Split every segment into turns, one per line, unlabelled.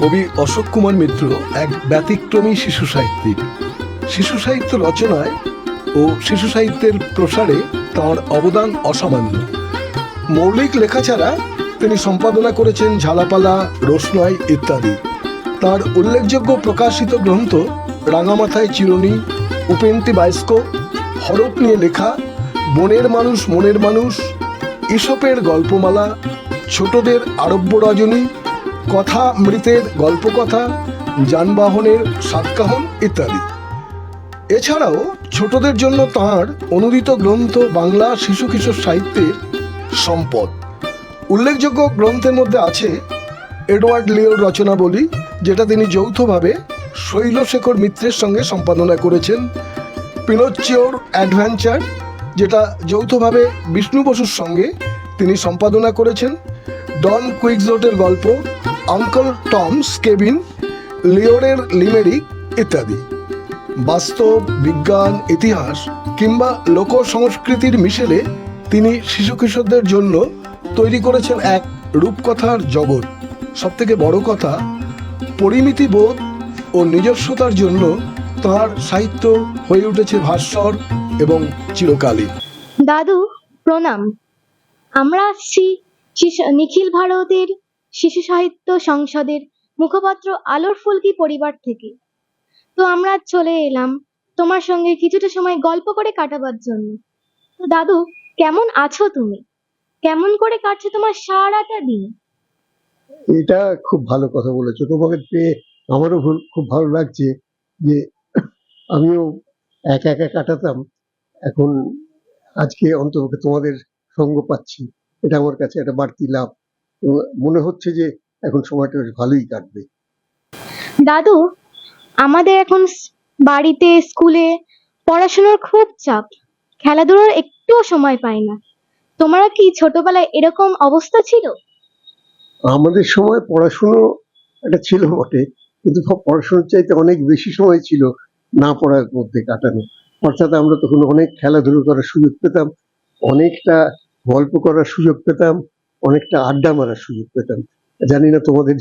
কবি অশোক কুমার মিত্র এক ব্যতিক্রমী শিশু সাহিত্যিক। শিশু সাহিত্য রচনায় ও শিশু সাহিত্যের প্রসারে তাঁর অবদান অসামান্য। মৌলিক লেখা ছাড়া তিনি সম্পাদনা করেছেন ঝালাপালা রোশনয় ইত্যাদি। তার উল্লেখযোগ্য প্রকাশিত গ্রন্থ রাঙামাথায় চিরুনি, উপেন্তি বায়স্কোপ হরপ নিয়ে লেখা, বনের মানুষ মনের মানুষ ঈশপের গল্পমালা, ছোটদের আরব্য রজনী কথা, মৃতের গল্পকথা, যানবাহনের সাতকাহন ইত্যাদি। এছাড়াও ছোটদের জন্য তাঁর অনুদিত গ্রন্থ বাংলা শিশু কিশোর সাহিত্যের সম্পদ। উল্লেখযোগ্য গ্রন্থের মধ্যে আছে এডওয়ার্ড লিওর রচনাবলী, যেটা তিনি যৌথভাবে শৈলশেখর মিত্রের সঙ্গে সম্পাদনা করেছেন। পিনোচিওর অ্যাডভেঞ্চার, যেটা যৌথভাবে বিষ্ণু বসুর সঙ্গে তিনি সম্পাদনা করেছেন। ডন কুইকজোটের গল্প আঙ্কল টমস কেবিন লিওরের লিমেরিক ইত্যাদি। বাস্তব, বিজ্ঞান, ইতিহাস কিংবা লোক সংস্কৃতির মিশেলে তিনি শিশু কিশোরদের জন্য তৈরি করেছেন এক রূপকথার জগৎ। সবথেকে বড় কথা পরিমিতি বোধ ও নিজস্বতার জন্য তাঁর সাহিত্য হয়ে উঠেছে ভাস্বর এবং চিরকালীন
দাদু, প্রণাম। আমরা আসছি নিখিল ভারতের শিশু সাহিত্য সংসদের মুখপাত্র আলোর ফুলকি পরিবার থেকে? তো আমরা চলে এলাম তোমার সঙ্গে কিছুটা সময় গল্প করে কাটাবার জন্য। তো দাদু, কেমন আছো তুমি? কেমন করে কাটছে তোমার সারাটা দিন?
এটা খুব ভালো কথা বলেছ। তোমাকে পেয়ে আমারও খুব ভালো লাগছে যে আমিও একা একা কাটাতাম। এখন আজকে অন্তপক্ষে তোমাদের সঙ্গ পাচ্ছি। এটা আমার কাছে একটা বাড়তি লাভ। মনে হচ্ছে যে এখন সময়টা বেশ ভালোই কাটবে।
দাদু আমাদের এখন বাড়িতে স্কুলে পড়াশোনার খুব চাপ। খেলাধুলার একটুও সময় পাই না। তোমরা কি ছোটবেলায় এরকম অবস্থা ছিল?
আমাদের সময় পড়াশুনো একটা ছিল বটে কিন্তু সব পড়াশোনার চাইতে অনেক বেশি সময় ছিল না পড়ার মধ্যে কাটানো। অর্থাৎ আমরা তখন অনেক খেলাধুলো করার সুযোগ পেতাম অনেকটা গল্প করার সুযোগ পেতাম অনেকটা আড্ডা মারার সুযোগ পেতাম। জানি না তোমাদের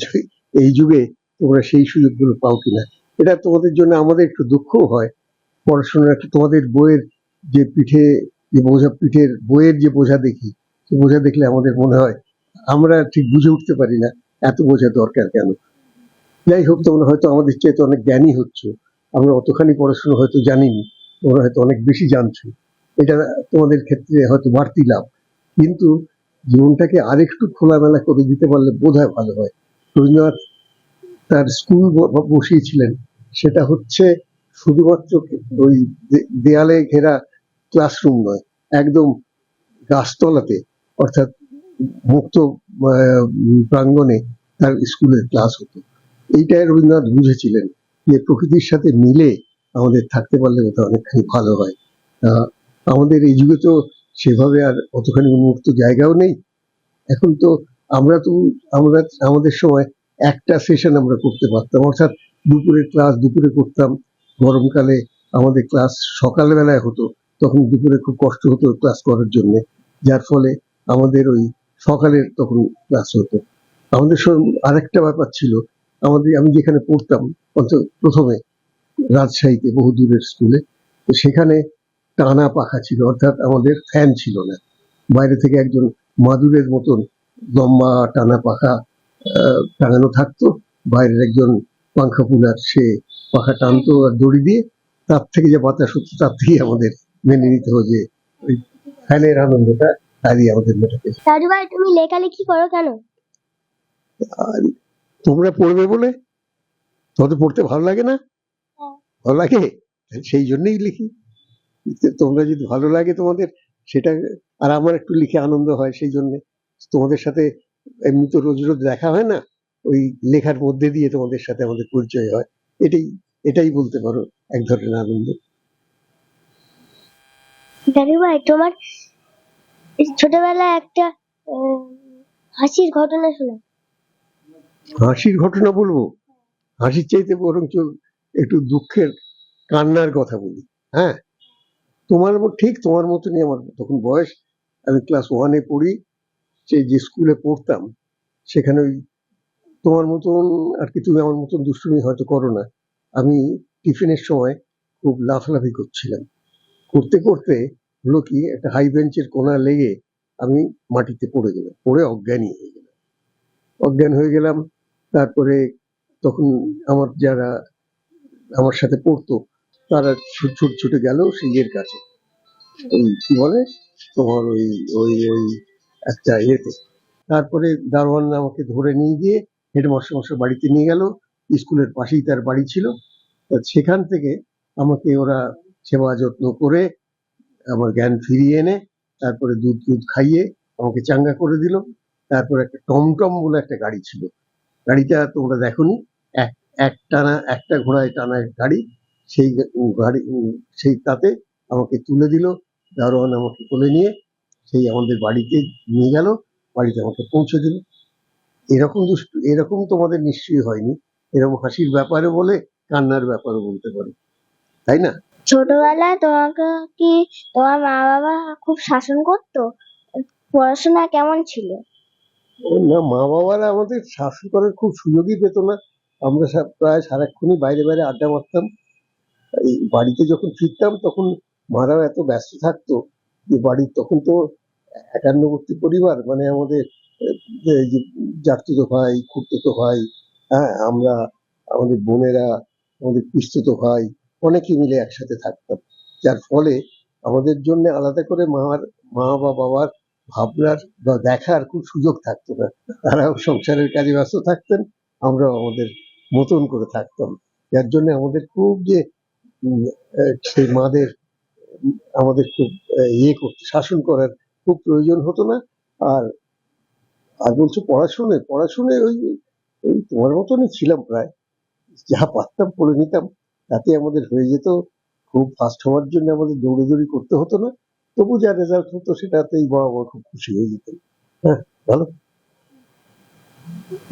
এই যুগে তোমরা সেই সুযোগগুলো পাও কিনা। এটা তোমাদের জন্য আমাদের একটু দুঃখও হয়। পড়াশোনার তোমাদের বইয়ের যে পিঠে, যে বোঝা পিঠের বইয়ের যে বোঝা দেখি সে বোঝা দেখলে আমাদের মনে হয় আমরা ঠিক বুঝে উঠতে পারি না এত বোঝা দরকার কেন? যাই হোক, তোমরা হয়তো আমাদের চেয়ে তো অনেক জ্ঞানী হচ্ছ। আমরা অতখানি পড়াশোনা হয়তো জানিনি, তোমরা হয়তো অনেক বেশি জানছো। এটা তোমাদের ক্ষেত্রে হয়তো বাড়তি লাভ। কিন্তু জীবনটাকে আরেকটু খোলামেলা করে দিতে পারলে বোধহয় ভালো হয়। রবীন্দ্রনাথ তার স্কুল বসিয়েছিলেন, সেটা হচ্ছে শুধুমাত্র ওই দেয়ালে ঘেরা ক্লাসরুম নয়, একদম গাছতলাতে, অর্থাৎ মুক্ত প্রাঙ্গণে তার স্কুলের ক্লাস হতো। এইটাই রবীন্দ্রনাথ বুঝেছিলেন যে প্রকৃতির সাথে মিলে আমাদের থাকতে পারলে ওটা অনেকখানি ভালো হয়। আমাদের এই যুগে তো সেভাবে আর অতখানি উন্মুক্ত জায়গাও নেই। এখন তো আমরা তো, আমরা, আমাদের সময় একটা সেশন আমরা করতে পারতাম। অর্থাৎ দুপুরের ক্লাস দুপুরে করতাম, গরমকালে আমাদের ক্লাস সকালবেলায় হতো, তখন দুপুরে খুব কষ্ট হতো ক্লাস করার জন্য। যার ফলে আমাদের ওই সকালের তখন ক্লাস হতো। আমাদের আরেকটা ব্যাপার ছিল, আমাদের, আমি যেখানে পড়তাম প্রথমে রাজশাহীতে বহু দূরের স্কুলে তো সেখানে টানা পাখা ছিল অর্থাৎ আমাদের ফ্যান ছিল না। বাইরে থেকে একজন মাদুরের মতন লম্বা টানা পাখা টাঙানো থাকতো। বাইরের একজন পাংখা পুলার সে পাখা টানতো আর দড়ি দিয়ে। তার থেকে যে বাতাস হতো তার থেকেই আমাদের মেনে নিতে হতো যে ওই ফ্যানের আনন্দটা তারই আমাদের মেটাতে
দাদু ভাই তুমি লেখালেখি করো কেন?
তোমরা পড়বে বলে? তোমাদের পড়তে ভালো লাগে না?
হ্যাঁ।
ভালো লাগে? সেই জন্যই লিখি। তোমরা যদি ভালো লাগে তোমাদের সেটা আর আমার একটু লিখে আনন্দ হয় সেই জন্য। তোমাদের সাথে এমনি তো রোজ রোজ দেখা হয় না ওই লেখার মধ্যে দিয়ে তোমাদের সাথে আমাদের পরিচয় হয়। এটাই এটাই বলতে পারো এক ধরনের আনন্দ।
দাদু ভাই তোমার ছোটবেলায় একটা হাসির ঘটনা শোনা।
হাসির ঘটনা বলব? হাসির চাইতে বরঞ্চ একটু দুঃখের কান্নার কথা বলি হ্যাঁ? তোমার ঠিক তোমার মতনই আমার। তখন বয়স, আমি ক্লাস ওয়ানে পড়ি সে যে স্কুলে পড়তাম, সেখানে ওই তোমার মতন আর কি, তুমি আমার মতন দুষ্টুমি হয়তো করো না। আমি টিফিনের সময় খুব লাফালাফি করছিলাম। করতে করতে হলো কি, একটা হাই বেঞ্চের কোনা লেগে আমি মাটিতে পড়ে গেলাম। পড়ে অজ্ঞানী হয়ে গেলাম। অজ্ঞান হয়ে গেলাম, তারপরে তখন আমার যারা আমার সাথে পড়তো তারা ছুট ছুট গেল ইয়ের কাছে। কি বলে? তোমার ওই ওই ওই একটা ইয়েতে। তারপরে দারোয়ান আমাকে ধরে নিয়ে গিয়ে হেডমাস্টার মাস্টার বাড়িতে নিয়ে গেল। স্কুলের পাশেই তার বাড়ি ছিল। সেখান থেকে আমাকে ওরা সেবা যত্ন করে আমার জ্ঞান ফিরিয়ে এনে তারপরে দুধ দুধ খাইয়ে আমাকে চাঙ্গা করে দিল। তারপরে একটা টমটম বলে একটা গাড়ি ছিল। গাড়িটা তোমরা দেখোনি? এক এক টানা একটা ঘোড়ায় টানা গাড়ি সেই গাড়ি সেই তাতে আমাকে তুলে দিল। দারোয়ান আমাকে কোলে নিয়ে সেই আমাদের বাড়িতে নিয়ে গেল বাড়িতে আমাকে পৌঁছে দিল। এরকম দুষ্টু এরকম তোমাদের নিশ্চয়ই হয়নি। এরকম হাসির ব্যাপারে বলে কান্নার ব্যাপারে বলতে পারো। তাই না?
ছোটবেলায় তোমাকে কি তোমার মা বাবা খুব শাসন করতো? পড়াশোনা কেমন ছিল?
না মা বাবারা আমাদের শাসন করার খুব সুযোগই পেত না। আমরা সব প্রায় সারাক্ষণই বাইরে বাইরে আড্ডা মারতাম। এই বাড়িতে যখন ফিরতাম, তখন মারাও এত ব্যস্ত থাকতো যে বাড়ির তখন তো একান্নবর্তী পরিবার মানে আমাদের যে জাতুতো ভাই খুঁড়তো ভাই হ্যাঁ আমরা, আমাদের বোনেরা, আমাদের পিস্তুত ভাই অনেকে মিলে একসাথে থাকতাম। যার ফলে আমাদের জন্য আলাদা করে মার, মা বা বাবার ভাবনার বা দেখার খুব সুযোগ থাকতো না। তারাও সংসারের কাজে ব্যস্ত থাকতেন, আমরাও আমাদের মতন করে থাকতাম। যার জন্য আমাদের খুব যে সেই মাদের, আমাদের খুব ইয়ে করতে, শাসন করার খুব প্রয়োজন হতো না। আর আর বলছো পড়াশুনে পড়াশুনে ওই ওই তোমার মতনই ছিলাম প্রায়। যা পারতাম, পড়ে নিতাম। তাতে আমাদের হয়ে যেত, খুব ফার্স্ট হওয়ার জন্য আমাদের দৌড়াদৌড়ি করতে হতো না। তবু যা রেজাল্ট হতো, সেটাতেই বাবা খুব খুশি হয়ে যেতেন। হ্যাঁ ভালো?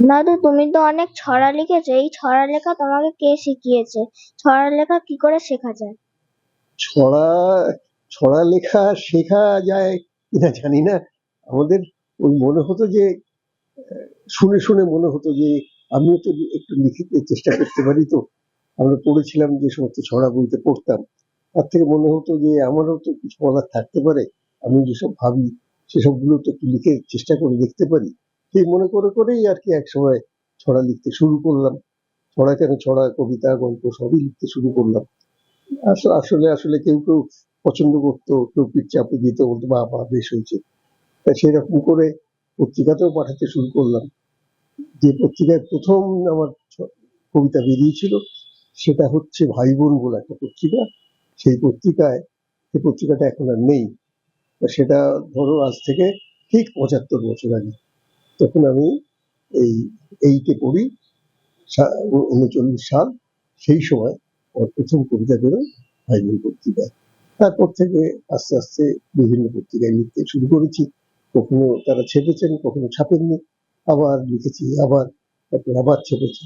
দাদু, তুমি তো অনেক ছড়া লিখেছো। এই ছড়া লেখা তোমাকে কে শিখিয়েছে? ছড়া লেখা কি করে শেখা যায়?
ছড়া ছড়া লেখা শেখা যায় কিনা জানি না। আমাদের ওই মনে হতো যে, শুনে শুনে মনে হতো যে, আমিও তো একটু লিখিতে চেষ্টা করতে পারি তো। আমরা পড়েছিলাম যে সমস্ত ছড়া বইতে পড়তাম। তার থেকে মনে হতো যে, আমারও তো কিছু বলার থাকতে পারে। আমি যেসব ভাবি, সেসবগুলো তো একটু লিখে চেষ্টা করে দেখতে পারি। সেই মনে করে করেই আর কি এক সময় ছড়া লিখতে শুরু করলাম। ছড়া কেন? ছড়া কবিতা, গল্প সবই লিখতে শুরু করলাম। আসলে আসলে কেউ কেউ পছন্দ করতো, কেউ পিঠ চাপে দিত, বলতো বা বা বেশ হয়েছে। তা সেরকম করে পত্রিকাতেও পাঠাতে শুরু করলাম। যে পত্রিকায় প্রথম আমার কবিতা বেরিয়েছিল, সেটা হচ্ছে ভাই বোন বলে একটা পত্রিকা। সেই পত্রিকায়, সেই পত্রিকাটা এখন আর নেই। সেটা ধরো আজ থেকে ঠিক পঁচাত্তর বছর আগে। তখন আমি এই, এইটে পড়ি উনচল্লিশ সাল। সেই সময় আমার প্রথম কবিতা ভাই বোন পত্রিকায়। তারপর থেকে আস্তে আস্তে বিভিন্ন পত্রিকায় লিখতে শুরু করেছি। কখনো তারা ছেপেছেন, কখনো ছাপেননি। আবার লিখেছি, আবার তারপর আবার ছেপেছি।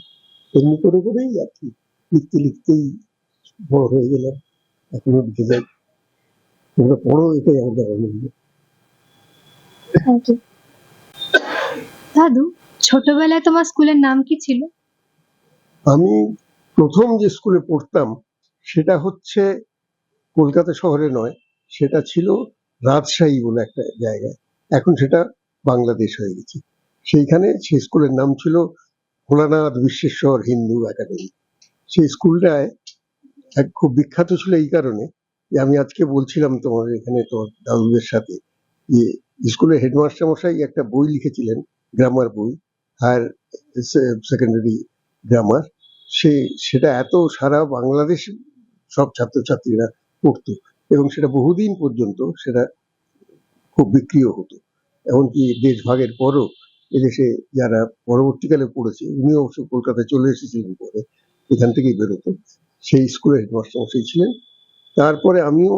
এমনি করে করেই আর কি, লিখতে লিখতেই বড় হয়ে গেলাম। এখনও লিখে যাই। তোমরা পড়ো, এটাই আমাদের আনন্দ
দাদু, ছোটবেলায় তোমার স্কুলের নাম কি ছিল?
আমি প্রথম যে স্কুলে পড়তাম, সেটা হচ্ছে কলকাতা শহরে নয়, সেটা ছিল রাজশাহী বলে একটা জায়গায়। এখন সেটা বাংলাদেশ হয়ে গেছে। সেইখানে সেই স্কুলের নাম ছিল ভোলানাথ বিশ্বেশ্বর হিন্দু একাডেমি। সেই স্কুলটায় এক খুব বিখ্যাত ছিল এই কারণে যে আমি আজকে বলছিলাম তোমার এখানে তোমার দাদুদের সাথে যে স্কুলের হেডমাস্টার মশাই একটা বই লিখেছিলেন গ্রামার বই হায়ার সেকেন্ডারি গ্রামার সে, সেটা এত সারা বাংলাদেশ সব ছাত্রছাত্রীরা পড়তো এবং সেটা বহুদিন পর্যন্ত সেটা খুব বিক্রিও হতো। এমনকি দেশভাগের পরও এদেশে যারা পরবর্তীকালে পড়েছে, উনিও অবশ্য কলকাতায় চলে এসেছিলেন পরে, এখান থেকেই বেরোতো। সেই স্কুলের হেডমাস্টার মশাই ছিলেন। তারপরে আমিও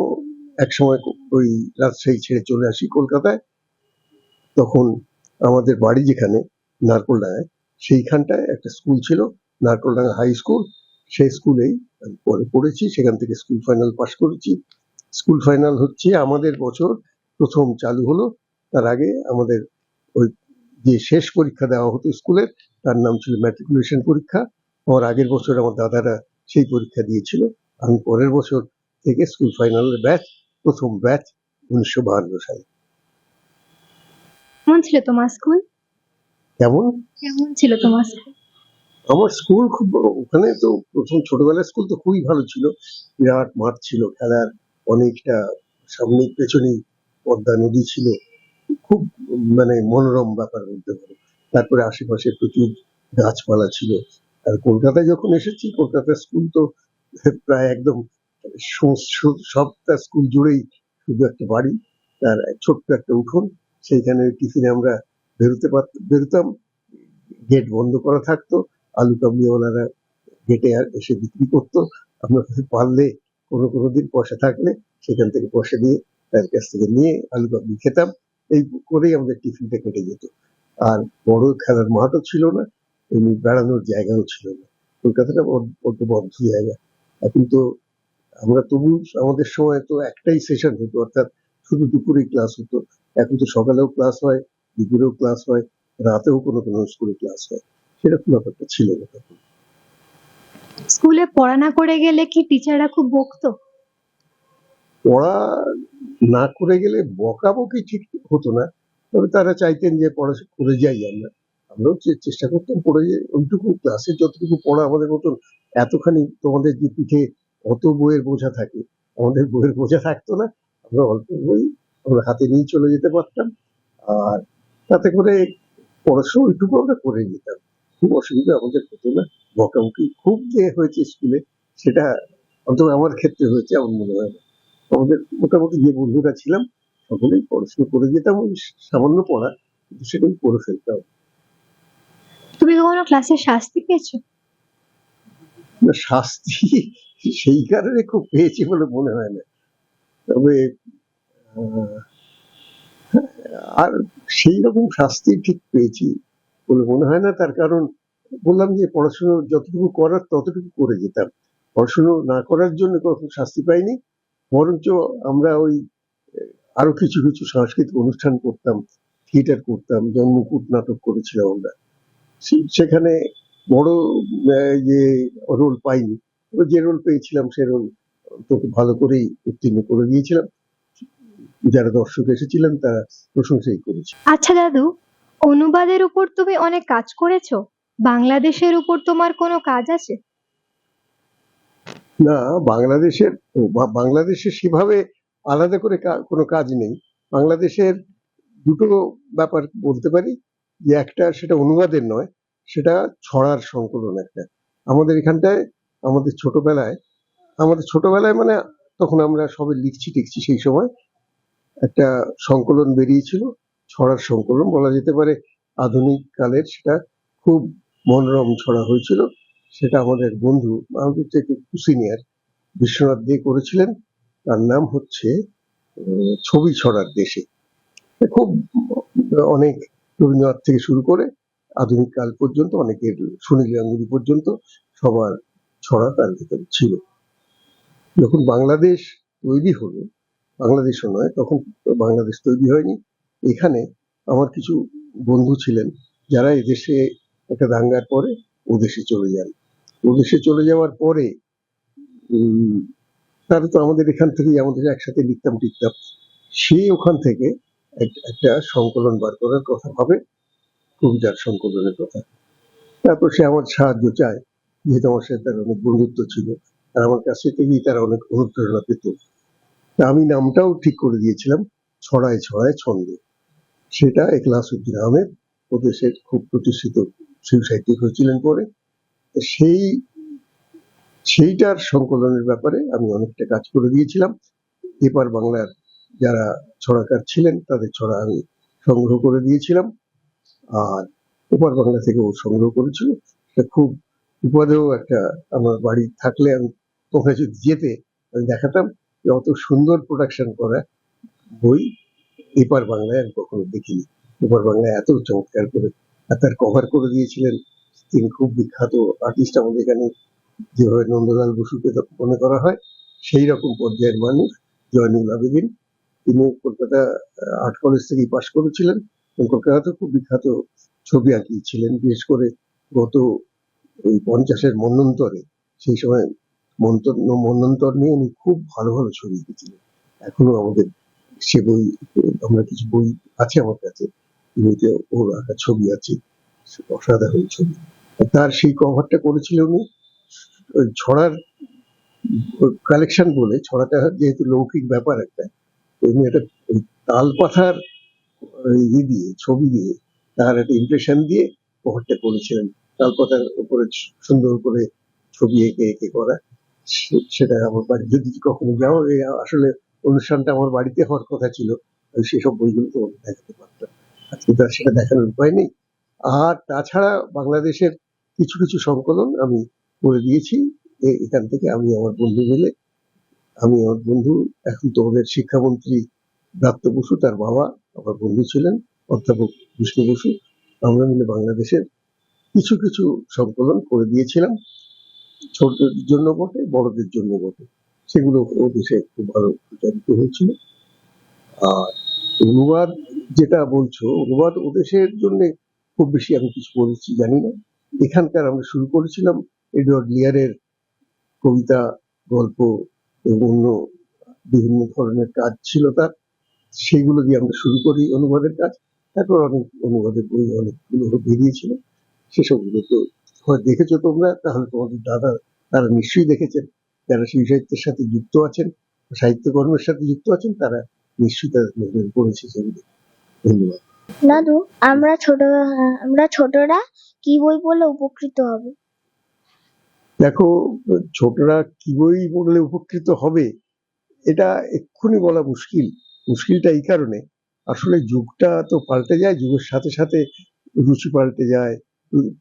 একসময় ওই রাজশাহী ছেড়ে চলে আসি কলকাতায়। তখন আমাদের বাড়ি যেখানে নারকোলডাঙ্গায়, সেইখানটায় একটা স্কুল ছিল, নারকোলডাঙ্গা হাই স্কুল। সেই স্কুলেই আমি পরে পড়েছি, সেখান থেকে স্কুল ফাইনাল পাশ করেছি। স্কুল ফাইনাল হচ্ছে আমাদের বছর প্রথম চালু হলো। তার আগে আমাদের ওই যে শেষ পরীক্ষা দেওয়া হতো স্কুলের, তার নাম ছিল ম্যাট্রিকুলেশন পরীক্ষা। আমার আগের বছর আমার দাদারা সেই পরীক্ষা দিয়েছিল। আমি পরের বছর থেকে স্কুল ফাইনালের ব্যাচ, প্রথম ব্যাচ উনিশশো বাহান্ন সালে।
কেমন ছিল তোমার স্কুল
কেমন?
কেমন ছিল তোমার স্কুল
আমার স্কুল খুব ওখানে তো প্রথম ছোটবেলার স্কুল তো খুবই ভালো ছিল। বিরাট মাঠ ছিল খেলার অনেকটা সামনে পেছনেই পদ্মা নদী ছিল। খুব মানে মনোরম ব্যাপার বলতে পারো। তারপরে আশেপাশে প্রচুর গাছপালা ছিল। আর কলকাতায় যখন এসেছি কলকাতার স্কুল তো প্রায় একদম সো- সবটা স্কুল জুড়েই শুধু একটা বাড়ি তার ছোট্ট একটা উঠোন। সেইখানে টিফিনে আমরা বেরোতে পারত বেরোতাম। গেট বন্ধ করা থাকতো। আলু কাবলিওয়ালারা গেটে এসে বিক্রি করতো। আমরা পারলে, কোনো কোনো দিন পয়সা থাকলে সেখান থেকে পয়সা দিয়ে তার কাছ থেকে নিয়ে আলু কাবলি খেতাম। এই করেই আমাদের টিফিনটা কেটে যেত। আর বড় খেলার মাঠও ছিল না, এমনি বেড়ানোর জায়গাও ছিল না। কলকাতাটা বড- বড্ড বদ্ধ জায়গা। এখন তো আমরা তবু আমাদের সময় তো একটাই সেশন হতো, অর্থাৎ শুধু দুপুরে ক্লাস হতো। এখন তো সকালেও ক্লাস হয় দুপুরেও ক্লাস হয় রাতেও কোনো কোনো স্কুলে ক্লাস হয়। সেরকম ব্যাপারটা ছিল না তখন।
স্কুলে পড়া না করে গেলে কি টিচাররা খুব বকতো?
পড়া না করে গেলে বকাবকি ঠিক হতো না তবে তারা চাইতেন যে পড়াশোনা করে যাই আমরা। আমরাও চেষ্টা করতাম পড়ে যে ওইটুকু ক্লাসে যতটুকু পড়া আমাদের মতন এতখানি তোমাদের যে পিঠে অত বইয়ের বোঝা থাকে আমাদের বইয়ের বোঝা থাকতো না আমরা অল্প বই আমরা হাতে নিয়ে চলে যেতে পারতাম। আর তাতে করে পড়াশোনা ওইটুকু আমরা করে নিতাম। খুব অসুবিধা আমাদের হতো না। বকাবকি খুব যে হয়েছে স্কুলে সেটা অন্তত আমার ক্ষেত্রে হয়েছে আমার মনে হয় না। আমাদের মোটামুটি যে বন্ধুরা ছিলাম সকলেই পড়াশোনা করে যেতাম ওই সামান্য পড়া কিন্তু সেটাই পড়ে ফেলতাম।
তুমি কখনো ক্লাসে শাস্তি পেয়েছ?
না শাস্তি সেই কারণে খুব পেয়েছি বলে মনে হয় না। তবে আর সেই রকম শাস্তি ঠিক পেয়েছি বলে মনে হয় না, তার কারণ বললাম যে পড়াশুনো যতটুকু করার ততটুকু করে যেতাম। পড়াশোনা না করার জন্য কখনো শাস্তি পাইনি, বরঞ্চ আমরা ওই আরও কিছু কিছু সাংস্কৃতিক অনুষ্ঠান করতাম, থিয়েটার করতাম যেমন মুকুট নাটক করেছিলাম আমরা। সেখানে বড় যে রোল পাইনি যে রোল পেয়েছিলাম সে রোল তোকে ভালো করেই উত্তীর্ণ করে দিয়েছিলাম। যারা দর্শক এসেছিলেন তারা প্রশংসাই করেছে।
আচ্ছা দাদু অনুবাদের উপর তুমি অনেক কাজ করেছ? বাংলাদেশের উপর তোমার কোনো কাজ আছে?
না বাংলাদেশের বাংলাদেশে সেভাবে আলাদা করে কোনো কাজ নেই। বাংলাদেশের দুটো ব্যাপার বলতে পারি যে একটা সেটা অনুবাদের নয় সেটা ছড়ার সংকলন একটা। আমাদের এখানটায় আমাদের ছোটবেলায় আমাদের ছোটবেলায় মানে তখন আমরা সবে লিখছি টিখছি সেই সময় একটা সংকলন বেরিয়েছিল, ছড়ার সংকলন বলা যেতে পারে। আধুনিক কালের সেটা খুব মনোরম ছড়া হয়েছিল। সেটা আমাদের বন্ধু আমাদের থেকে সিনিয়র বিশ্বনাথ দিয়ে করেছিলেন। তার নাম হচ্ছে ছবি ছড়ার দেশে। খুব, অনেক রবীন্দ্রনাথ থেকে শুরু করে আধুনিক কাল পর্যন্ত, অনেকের সুনীল গাঙ্গুলি পর্যন্ত সবার ছড়া তার ভিতরে ছিল। যখন বাংলাদেশ তৈরি হলো বাংলাদেশও নয়, তখন বাংলাদেশ তৈরি হয়নি। এখানে আমার কিছু বন্ধু ছিলেন, যারা এদেশে একটা দাঙ্গার পরে ওদেশে চলে যান। ওদেশে চলে যাওয়ার পরে তারা তো আমাদের এখান থেকেই আমাদের একসাথে লিখতাম, টিকতাম। সে ওখান থেকে একটা সংকলন বার করার কথা ভাবে, কবিতার সংকলনের কথা। তারপর সে আমার সাহায্য চায়, যেহেতু আমার সাথে তার অনেক বন্ধুত্ব ছিল, আর আমার কাছে থেকেই তারা অনেক অনুপ্রেরণা পেত। আমি নামটাও ঠিক করে দিয়েছিলাম, ছড়ায় ছড়ায় ছন্দে। সেটা একলাস উদ্দিন আহমেদ ওদেশের খুব প্রতিষ্ঠিত শিশু সাহিত্যিক হয়েছিলেন পরে। সেই, সেইটার সংকলনের ব্যাপারে আমি অনেকটা কাজ করে দিয়েছিলাম। এপার বাংলার যারা ছড়াকার ছিলেন, তাদের ছড়া আমি সংগ্রহ করে দিয়েছিলাম। আর ওপার বাংলা থেকে ও সংগ্রহ করেছিল। এটা খুব বিপদেও একটা আমার বাড়ি থাকলে আমি তোমরা যদি যেতে, আমি দেখাতাম। অত সুন্দর প্রোডাকশন করা বই এপার বাংলায় আমি কখনো দেখিনি। এপার বাংলায় এত চমৎকার করে আর তার কভার করে দিয়েছিলেন তিনি খুব বিখ্যাত আর্টিস্ট আমাদের এখানে। যেভাবে নন্দলাল বসুকে মনে করা হয়, সেই রকম পর্যায়ের মানুষ, জয়নুল আবেদিন। তিনি কলকাতা আর্ট কলেজ থেকেই পাশ করেছিলেন এবং কলকাতাতে খুব বিখ্যাত ছবি আঁকিয়েছিলেন। বিশেষ করে গত ওই পঞ্চাশের মন্বন্তরে, সেই সময় মন্তর, মন্বন্তর নিয়ে উনি খুব ভালো ভালো ছবি এঁকেছিলেন এখনও আমাদের সে বই, আমরা কিছু বই আছে আমার কাছে, বইতে ওর আঁকা ছবি আছে, অসাধারণ ছবি। তার সেই কভারটা করেছিল উনি ছড়ার কালেকশন বলে, ছড়াটা যেহেতু লৌকিক ব্যাপার একটা এমনি একটা তাল পাথার ই দিয়ে, ছবি দিয়ে, তার একটা ইমপ্রেশন দিয়ে কভারটা করেছিলেন। তাল পাতার উপরে, সুন্দর করে ছবি এঁকে এঁকে করা। সেটা আমার বাড়ি। যদি কখনো যাও আসলে অনুষ্ঠানটা আমার বাড়িতে হওয়ার কথা ছিল, আমি সেসব বইগুলো তোমাকে দেখাতে পারতাম। আজকে তো আর সেটা দেখানোর উপায় নেই। আর তাছাড়া বাংলাদেশের কিছু কিছু সংকলন আমি করে দিয়েছি। এখান থেকে আমি আমার বন্ধু মিলে, আমি আমার বন্ধু, এখন তোমাদের শিক্ষামন্ত্রী ব্রাত্য বসু, তার বাবা, আমার বন্ধু ছিলেন, অধ্যাপক বিষ্ণু বসু। আমরা মিলে বাংলাদেশের কিছু কিছু সংকলন করে দিয়েছিলাম। ছোটদের জন্য বটে, বড়দের জন্য বটে। সেগুলো ও দেশে খুব ভালো প্রচারিত হয়েছিল। আর অনুবাদ যেটা বলছো অনুবাদ ও দেশের জন্য খুব বেশি আমি কিছু বলেছি, জানি না। এখানকার আমরা শুরু করেছিলাম এডওয়ার্ড লিয়ারের কবিতা, গল্প এবং অন্য বিভিন্ন ধরনের কাজ ছিল তার। সেইগুলো দিয়ে আমরা শুরু করি অনুবাদের কাজ। তারপর অনেক অনুবাদের বই অনেকগুলো বেরিয়েছিল। সেসবগুলো তো হয় দেখেছ তোমরা? তাহলে তোমাদের দাদা তারা নিশ্চয়ই দেখেছেন। যারা শিশু সাহিত্যের সাথে যুক্ত আছেন সাহিত্যকর্মের সাথে যুক্ত আছেন তারা নিশ্চয়ই তাদের নজরে পড়েছে সেগুলো ধন্যবাদ।
দাদু আমরা ছোট আমরা ছোটরা কি বই পড়লে উপকৃত হব?
দেখো ছোটরা কি বই পড়লে উপকৃত হবে? এটা এক্ষুনি বলা মুশকিল। মুশকিলটা এই কারণে। আসলে যুগটা তো পাল্টে যায় যুগের সাথে সাথে রুচি পাল্টে যায়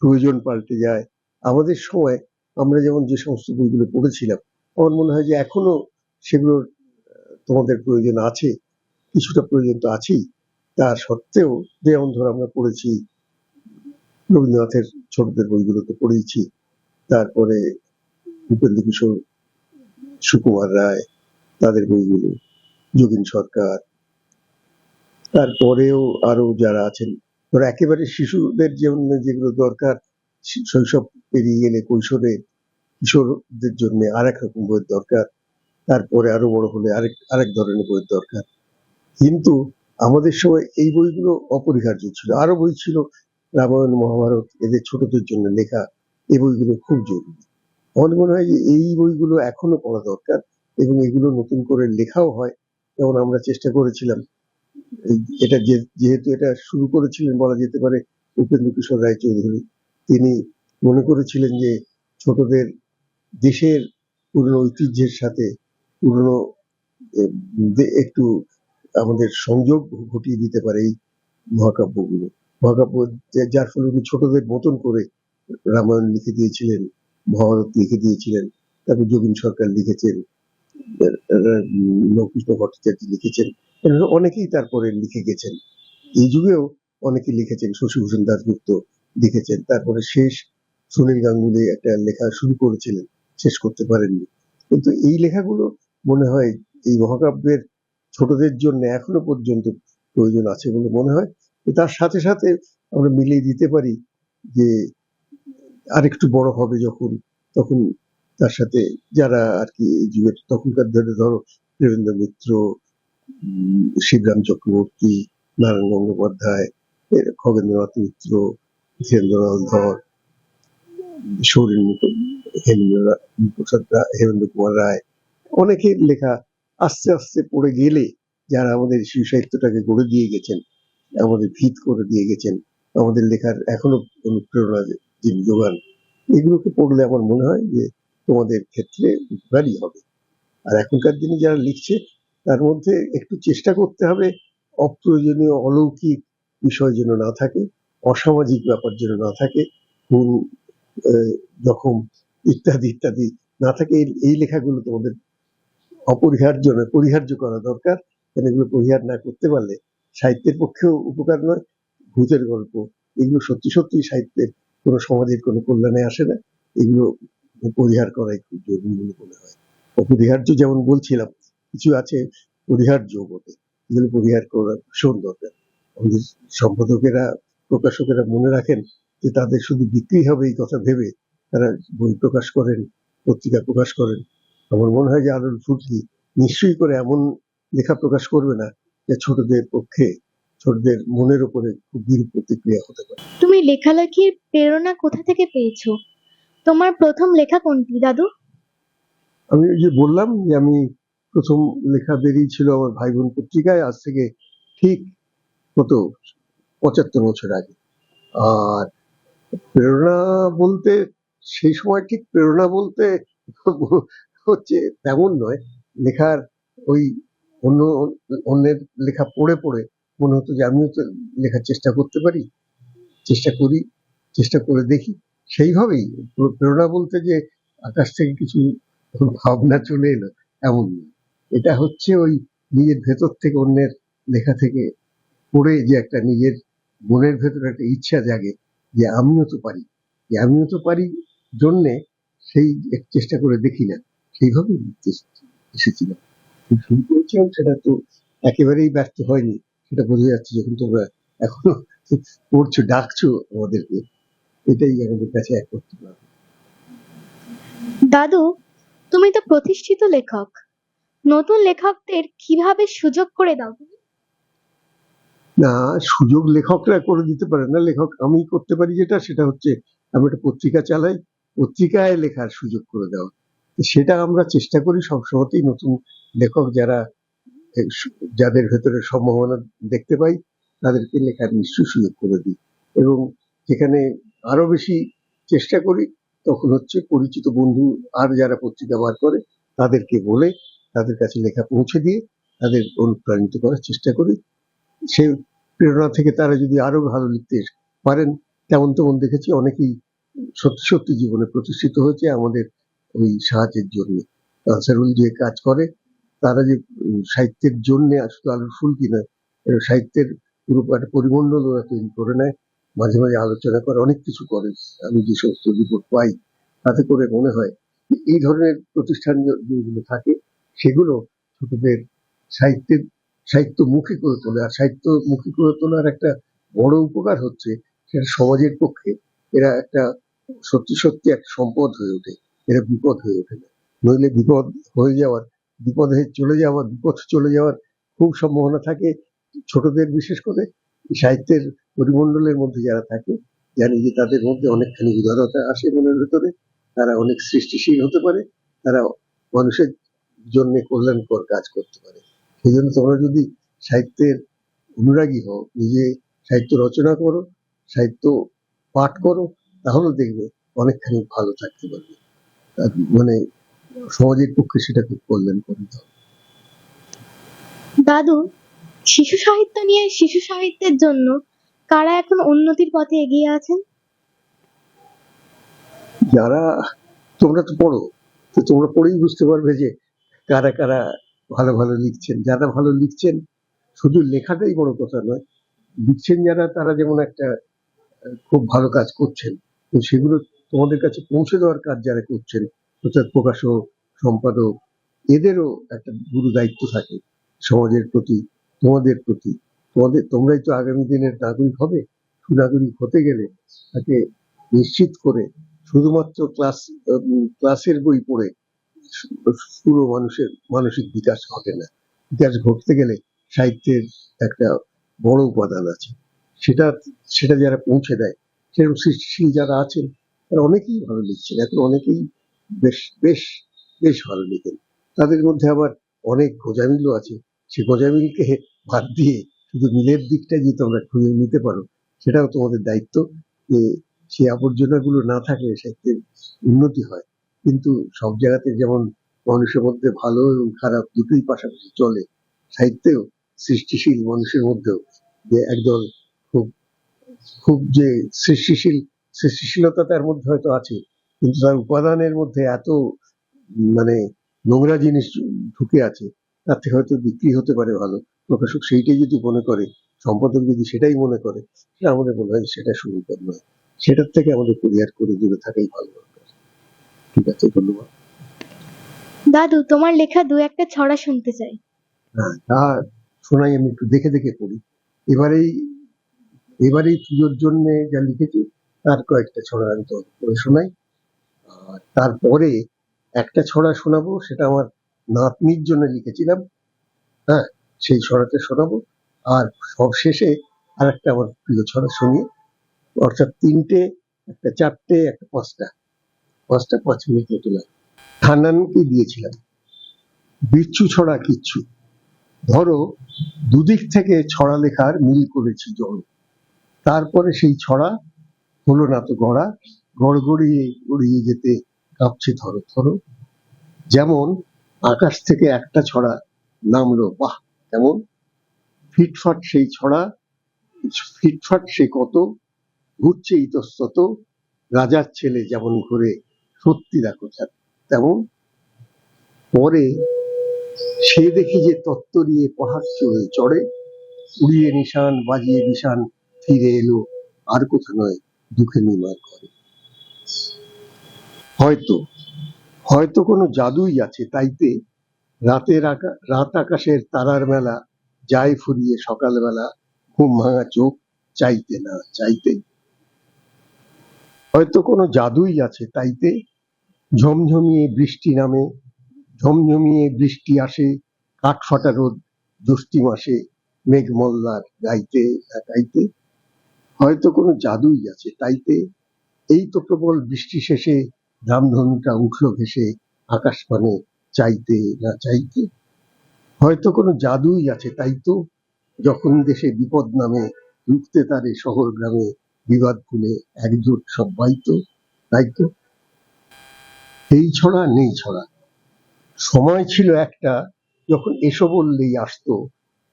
প্রয়োজন পাল্টে যায়। আমাদের সময় আমরা যেমন যে সমস্ত বইগুলো পড়েছিলাম, আমার মনে হয় যে এখনও সেগুলোর তোমাদের প্রয়োজন আছে, কিছুটা প্রয়োজন তো আছেই। তা সত্ত্বেও যেমন ধর আমরা পড়েছি, রবীন্দ্রনাথের ছোটদের বইগুলো তো পড়েইছি, তারপরে উপেন্দ্র কিশোর, সুকুমার রায়, তাদের বইগুলো, যোগিন সরকার, তারপরেও আরও যারা আছেন ধরো একেবারে শিশুদের জন্য যেগুলো দরকার শৈশব পেরিয়ে গেলে কৈশোরে কিশোরদের জন্য আরেক রকম বইয়ের দরকার, তারপরে আরও বড় হলে আরেক আরেক ধরনের বইয়ের দরকার। কিন্তু আমাদের সময় এই বইগুলো অপরিহার্য ছিল। আরও বই ছিল রামায়ণ, মহাভারত, এদের ছোটদের জন্য লেখা। এই বইগুলো খুব জরুরি। আমার মনে হয় যে এই বইগুলো এখনও পড়া দরকার এবং এগুলো নতুন করে লেখাও হয়। যেমন আমরা চেষ্টা করেছিলাম এটা যেহেতু এটা শুরু করেছিলেন বলা যেতে পারে উপেন্দ্র কিশোর রায় চৌধুরী, তিনি মনে করেছিলেন যে ছোটদের দেশের পুরনো ঐতিহ্যের সাথে পুরনো একটু আমাদের সংযোগ ঘটিয়ে দিতে পারে এই মহাকাব্যগুলো। মহাকাব্য যার ফলে উনি ছোটদের মতন করে রামায়ণ লিখে দিয়েছিলেন, মহাভারত লিখে দিয়েছিলেন, তারপর যোগিন সরকার লিখেছেন নৌকৃষ্ণ ভট্টাচার্য লিখেছেন অনেকেই তারপরে লিখে গেছেন। এই যুগেও অনেকে লিখেছেন, শশীভূষণ দাশগুপ্ত লিখেছেন। তারপরে শেষ সুনীল গাঙ্গুলি একটা লেখা শুরু করেছিলেন, শেষ করতে পারেননি। কিন্তু এই লেখাগুলো মনে হয় এই মহাকাব্যের ছোটদের জন্য এখনও পর্যন্ত প্রয়োজন আছে বলে মনে হয়। তার সাথে সাথে আমরা মিলিয়ে দিতে পারি যে আরেকটু বড় হবে যখন, তখন তার সাথে যারা আর কি এই যুগের তখনকার ধরে ধরো দেবেন্দ্র মিত্র শিবরাম চক্রবর্তী, নারায়ণ গঙ্গোপাধ্যায়, খগেন্দ্রনাথ মিত্র, ধীরেন্দ্রনাথ ধর সৌরেন মুখ- হেমেন্দ্র কুমার রায় অনেকের লেখা আস্তে আস্তে পড়ে গেলে যারা আমাদের শিশু সাহিত্যটাকে গড়ে দিয়ে গেছেন, আমাদের ভিত করে দিয়ে গেছেন, আমাদের লেখার এখনও অনুপ্রেরণা যিনি যোগান এগুলোকে পড়লে আমার মনে হয় যে তোমাদের ক্ষেত্রে উপকারই হবে। আর এখনকার দিনে যারা লিখছে তার মধ্যে একটু চেষ্টা করতে হবে অপ্রয়োজনীয় অলৌকিক বিষয় যেন না থাকে অসামাজিক ব্যাপার যেন না থাকে আহ, জখম ইত্যাদি ইত্যাদি না থাকে। এই- লেখাগুলো তোমাদের অপরিহার্য নয় পরিহার্য করা দরকার। কারণ এগুলো পরিহার না করতে পারলে সাহিত্যের পক্ষেও উপকার নয় ভূতের গল্প। এগুলো সত্যি সত্যি সাহিত্যের কোনো সমাজের কোনো কল্যাণে আসে না। এগুলো পরিহার করাই খুব জরুরি মনে হয়। অপরিহার্য যেমন বলছিলাম কিছু আছে পরিহার্য বটে এগুলো পরিহার করা ভীষণ দরকার। আমাদের সম্পাদকেরা প্রকাশকেরা মনে রাখেন যে তাদের শুধু বিক্রি হবে এই কথা ভেবে। তারা বই প্রকাশ করেন পত্রিকা প্রকাশ করেন। আমার মনে হয় যে আলোর ফুটলি নিশ্চয়ই করে এমন লেখা প্রকাশ করবে না যে ছোটদের পক্ষে ছোটদের মনের উপরে খুব বিরূপ প্রতিক্রিয়া হতে পারে।
তুমি লেখালেখির প্রেরণা কোথা থেকে পেয়েছ? তোমার প্রথম লেখা কোনটি দাদু?
আমি ওই যে বললাম যে আমি প্রথম লেখা বেরিয়ে ছিল আমার ভাই বোন পত্রিকায়, আজ থেকে ঠিক কত পঁচাত্তর বছর আগে। আর প্রেরণা বলতে, সেই সময় ঠিক প্রেরণা বলতে হচ্ছে তেমন নয়। লেখার ওই অন্য অন্যের লেখা পড়ে পড়ে মনে হতো যে আমিও তো লেখার চেষ্টা করতে পারি, চেষ্টা করি, চেষ্টা করে দেখি। সেইভাবেই প্রেরণা বলতে যে আকাশ থেকে কিছু ভাবনা চলে এলো, এমন নয়। এটা হচ্ছে ওই নিজের ভেতর থেকে অন্যের লেখা থেকে পড়ে যে একটা নিজের মনের ভেতরে একটা ইচ্ছা জাগে যে আমিও তো পারি। যে আমিও তো পারি জন্যে সেই চেষ্টা করে দেখি না। এসেছি- এসেছিলাম শুরু সেটা তো একেবারেই ব্যর্থ হয়নি। সেটা বোঝা যাচ্ছে যখন তোমরা এখনও পড়ছো, ডাকছো আমাদেরকে। এটাই আমাদের কাছে এক করতে
দাদু, তুমি তো প্রতিষ্ঠিত লেখক। নতুন লেখকদের কীভাবে সুযোগ করে দাও?
না, সুযোগ লেখকরা করে দিতে পারে না। লেখক আমি করতে পারি যেটা, সেটা হচ্ছে আমি একটা পত্রিকা চালাই, পত্রিকায় লেখার সুযোগ করে দেওয়া সেটা আমরা চেষ্টা করি সবসময়তেই নতুন লেখক যারা যাদের ভেতরে সম্ভাবনা দেখতে পাই, তাদেরকে লেখার নিশ্চয়ই সুযোগ করে দিই। এবং যেখানে আরও বেশি চেষ্টা করি, তখন হচ্ছে পরিচিত বন্ধু আর যারা পত্রিকা বার করে, তাদেরকে বলে তাদের কাছে লেখা পৌঁছে দিয়ে তাদের অনুপ্রাণিত করার চেষ্টা করি। সেই প্রেরণা থেকে তারা যদি আরও ভালো লিখতে পারেন, তেমন তেমন দেখেছি অনেকেই সত্যি সত্যি জীবনে প্রতিষ্ঠিত হয়েছে আমাদের ওই সাহায্যের জন্য। আনসারুল যে কাজ করে, তারা যে সাহিত্যের জন্য শুধু আলোর ফুল কিনা সাহিত্যের পুরো একটা পরিমণ্ডল ওরা তৈরি করে নেয়। মাঝে মাঝে আলোচনা করে, অনেক কিছু করে। আমি যে সমস্ত রিপোর্ট পাই, তাতে করে মনে হয় এই ধরনের প্রতিষ্ঠান যেগুলো থাকে সেগুলো ছোটদের সাহিত্যের সাহিত্য মুখী করে তোলে। আর সাহিত্য মুখী করে তোলার একটা বড় উপকার হচ্ছে, সেটা সমাজের পক্ষে এরা একটা সত্যি সত্যি একটা সম্পদ হয়ে ওঠে। এরা বিপদ হয়ে ওঠে না। নইলে বিপদ হয়ে যাওয়ার, বিপদ হয়ে চলে যাওয়ার, বিপদ চলে যাওয়ার খুব সম্ভাবনা থাকে। ছোটদের বিশেষ করে সাহিত্যের পরিমণ্ডলের মধ্যে যারা থাকে, জানি যে তাদের মধ্যে অনেকখানি উদারতা আসে মনের ভেতরে। তারা অনেক সৃষ্টিশীল হতে পারে। তারা মানুষের জন্য কল্যাণকর কাজ করতে পারে। সেই জন্য তোমরা যদি সাহিত্যের অনুরাগী হও নিজে সাহিত্য রচনা করো সাহিত্য পাঠ করো তাহলে দেখবে অনেকখানি ভালো থাকতে পারবে। মানে সমাজের পক্ষে সেটা খুব কল্যাণ করে
দাদু শিশু সাহিত্য নিয়ে শিশু সাহিত্যের জন্য কারা এখন উন্নতির পথে এগিয়ে আছেন?
যারা তোমরা তো পড়ো তো তোমরা পড়েই বুঝতে পারবে যে কারা কারা ভালো ভালো লিখছেন? যারা ভালো লিখছেন, শুধু লেখাটাই বড় কথা নয়, লিখছেন যারা, তারা যেমন একটা খুব ভালো কাজ করছেন। তো সেগুলো তোমাদের কাছে পৌঁছে দেওয়ার কাজ যারা করছেন, অর্থাৎ প্রকাশক, সম্পাদক, এদেরও একটা গুরু দায়িত্ব থাকে সমাজের প্রতি, তোমাদের প্রতি। তোমাদের, তোমরাই তো আগামী দিনের নাগরিক হবে। সুনাগরিক হতে গেলে তাকে নিশ্চিত করে শুধুমাত্র ক্লাস ক্লাসের বই পড়ে পুরো মানুষের মানসিক বিকাশ ঘটে না। বিকাশ ঘটতে গেলে সাহিত্যের একটা বড় উপাদান আছে। সেটা সেটা যারা পৌঁছে দেয়, সেরকম সৃষ্টিশীল যারা আছেন, তারা অনেকেই ভালো লিখছেন। এখন অনেকেই বেশ বেশ বেশ ভালো লিখেন। তাদের মধ্যে আবার অনেক গোজামিলও আছে। সে গোজামিলকে বাদ দিয়ে শুধু মিলের দিকটা যদি তোমরা খুঁজে নিতে পারো, সেটাও তোমাদের দায়িত্ব যে সেই আবর্জনাগুলো না থাকলে সাহিত্যের উন্নতি হয়। কিন্তু সব জায়গাতে যেমন মানুষের মধ্যে ভালো এবং খারাপ দুটোই পাশাপাশি চলে, সাহিত্যেও সৃষ্টিশীল মানুষের মধ্যেও যে একদল খুব খুব যে সৃষ্টিশীল, সৃষ্টিশীলতা তার মধ্যে হয়তো আছে, কিন্তু তার উপাদানের মধ্যে এত মানে নোংরা জিনিস ঢুকে আছে থেকে হয়তো বিক্রি হতে পারে ভালো। প্রকাশক সেইটাই যদি মনে করে, সম্পাদক যদি সেটাই মনে করে সেটা আমাদের মনে হয় সেটা সুবিধার নয়। সেটার থেকে আমাদের পরিহার করে দূরে থাকাই ভালো। ঠিক আছে ধন্যবাদ।
দাদু তোমার লেখা দু একটা ছড়া শুনতে চাই।
হ্যাঁ তা শোনাই আমি একটু দেখে দেখে পড়ি। এবারেই এবারেই পুজোর জন্য যা লিখেছি তার কয়েকটা ছড়া আমি তোমাকে পড়ে শোনাই। আর তারপরে একটা ছড়া শোনাবো সেটা আমার নাতনির জন্য লিখেছিলাম। হ্যাঁ সেই ছড়াটা শোনাবো। আর সব শেষে আর একটা আমার প্রিয় ছড়া শুনি। অর্থাৎ তিনটে একটা চারটে একটা পাঁচটা। পাঁচটা পাঁচ মিনিট মতো লাগে হান্নানকে দিয়েছিলাম। বিচ্ছু ছড়া কিচ্ছু। ধরো, দুদিক থেকে ছড়া লেখার মিল করেছি জল। তারপরে সেই ছড়া হলো না তো গড়া। গড়গড়িয়ে গড়িয়ে গড়িয়ে যেতে কাঁপছে থরো থরো যেমন আকাশ থেকে একটা ছড়া নামলো, বাহ, কেমন? ফিটফাট সেই ছড়া, ফিটফাট সে কত? ঘুরছে ইতস্তত। রাজার ছেলে যেমন ঘুরে সত্যি দেখো তেমন? পরে সে দেখি যে তত্তরিয়ে পাহাড় চড়ে চড়ে। উড়িয়ে নিশান, বাজিয়ে নিশান, ফিরে এলো। আর কোথা নয়, দুঃখে নিমার করে। হয়তো হয়তো কোনো জাদুই আছে তাইতে। রাতের আকা, রাত আকাশের তারার মেলা, যায় ফুরিয়ে সকালবেলা, ঘুম ভাঙা চোখ চাইতে না চাইতে হয়তো কোনো জাদুই আছে তাইতে। ঝমঝমিয়ে বৃষ্টি নামে, ঝমঝমিয়ে বৃষ্টি আসে কাঠফাটা রোদ, জ্যৈষ্ঠী মাসে মেঘমল্লার গাইতে গাইতে। হয়তো কোনো জাদুই আছে তাইতে। এই তো প্রবল বৃষ্টি শেষে রামধনুটা উঠল ভেসে আকাশ পানে চাইতে না চাইতে। হয়তো কোনো জাদুই আছে তাই তো যখন দেশে বিপদ নামে রুখতে তারে শহর গ্রামে বিবাদ খুলে একজোট সবাই তো তাই তো এই ছড়া, নেই ছড়া। সময় ছিল একটা, যখন এসো বললেই আসতো,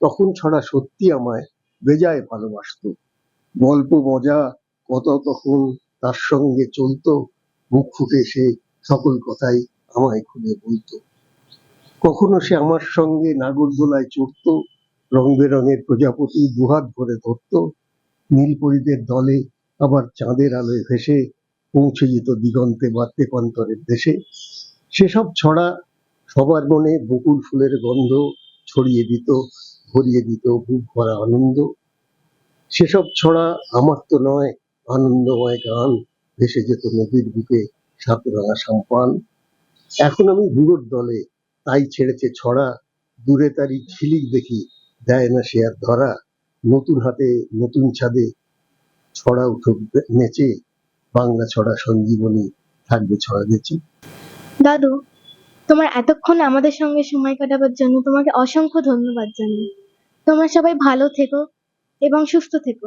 তখন ছড়া সত্যি আমায় বেজায় ভালোবাসতো। গল্প, মজা কত তখন তার সঙ্গে চলতো, মুখ ফুটে সে সকল কথাই আমায় খুলে বলতো। কখনো সে আমার সঙ্গে নাগরদোলায় চড়তো রং বেরঙের প্রজাপতি দুহাত ভরে ধরতো, নীলপরীদের দলে আবার চাঁদের আলোয় ভেসে পৌঁছে যেত দিগন্তে বা তেপান্তরের দেশে। সেসব ছড়া সবার মনে বকুল ফুলের গন্ধ ছড়িয়ে দিত, ভরিয়ে দিত বুক ভরা আনন্দ। সেসব ছড়া আমার তো নয়, আনন্দময় গান ভেসে যেত নদীর বুকে সাতরাঙা সাম্পান। এখন আমি বুড়োর দলে, তাই ছেড়েছে ছড়া। দূরে তারি ঝিলিক দেখি, দেয় না সে আর ধরা। নতুন হাতে, নতুন ছাদে ছড়া উঠুক নেচে। বাংলা ছড়া সঞ্জীবনী থাকবে ছড়া নেচে
দাদু, তোমার এতক্ষণ আমাদের সঙ্গে সময় কাটাবার জন্য তোমাকে অসংখ্য ধন্যবাদ জানাই। তোমরা সবাই ভালো থেকো এবং সুস্থ থেকো।